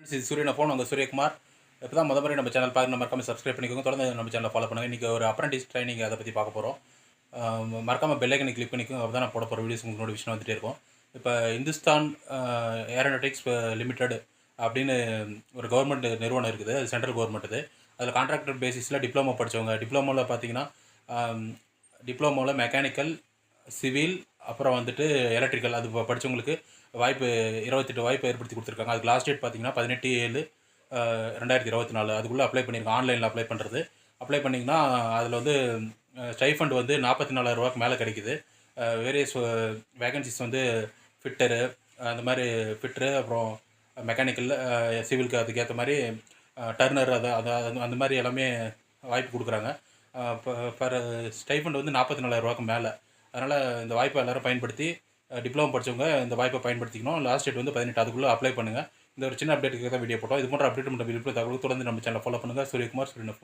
Friends இது சூரியனை phone உங்கள் சூரியகுமார். இப்போ தான் முத முறை நம்ம சேனல் பார்க்க மறக்காம சப்ஸ்கிரைப் பண்ணிக்கோங்க. தொடர்ந்து நம்ம சேனலை ஃபாலோ பண்ணுங்கள் இன்றைக்கி ஒரு அப்ரண்டிஸ் ட்ரைனிங் அதை பற்றி பார்க்க போகிறோம் மறக்காமல் பெல்லைக்கனை கிளிக் பண்ணிக்கோங்க. அப்போ தான் நான் போட போகிற வீடியோஸ் உங்களுக்கு நோட்டிஃபிகேஷன் வந்துகிட்டே இருக்கும். இப்போ இந்துஸ்தான் ஏரோநாட்டிக்ஸ் லிமிடெட் அப்படின்னு ஒரு கவர்மெண்ட் நிறுவனம் இருக்குது. அது சென்ட்ரல் கவர்மெண்ட் இது. அதில் கான்ட்ராக்டர் பேசிஸில் டிப்ளமோ படித்தவங்க டிப்ளமோவில் பார்த்தீங்கன்னா டிப்ளமோவில் மெக்கானிக்கல் சிவில் அப்புறம் வந்துட்டு எலக்ட்ரிக்கல் அது படித்தவங்களுக்கு படிச்சவங்களுக்கு வாய்ப்பு இருபத்தெட்டு வாய்ப்பு ஏற்படுத்தி கொடுத்துருக்காங்க. அதுக்கு லாஸ்ட் டேட் பார்த்தீங்கன்னா பதினெட்டு ஏழு ரெண்டாயிரத்தி இருபத்தி நாலு அதுக்குள்ளே அப்ளை பண்ணியிருக்கோம் ஆன்லைனில் அப்ளை பண்ணுறது அப்ளை பண்ணிங்கன்னா அதில் வந்து ஸ்டைஃபண்ட் வந்து நாற்பத்தி நாலாயிரம் ரூபாய்க்கு மேலே கிடைக்குது. வேரியஸ் வேகன்சிஸ் வந்து ஃபிட்டரு அந்த மாதிரி ஃபிட்டரு அப்புறம் மெக்கானிக்கல் சிவிலுக்கு அதுக்கேற்ற மாதிரி டர்னர் அதை அதை அது- அந்த மாதிரி எல்லாமே வாய்ப்பு கொடுக்குறாங்க. பர் ஸ்டைஃபண்ட் வந்து நாற்பத்தி நாலாயிரரூவாக்கு மேலே. அதனால் இந்த வாய்ப்பை எல்லாரும் பயன்படுத்தி டிப்ளமோ படித்தவங்க இந்த வாய்ப்பை பயன்படுத்திக்கணும். லாஸ்ட் டேட் வந்து பதினெட்டு அதுக்குள்ளே அப்ளை பண்ணுங்கள் இந்த ஒரு சின்ன அப்டேட்டுக்கு தான் வீடியோ போட்டோம். இது போன்ற அப்டேட் மட்டும் விழுப்புரம் தகவல் தொடர்ந்து நம்ம சேனலை ஃபாலோ பண்ணுங்கள் சூரியகுமார் சூரியன்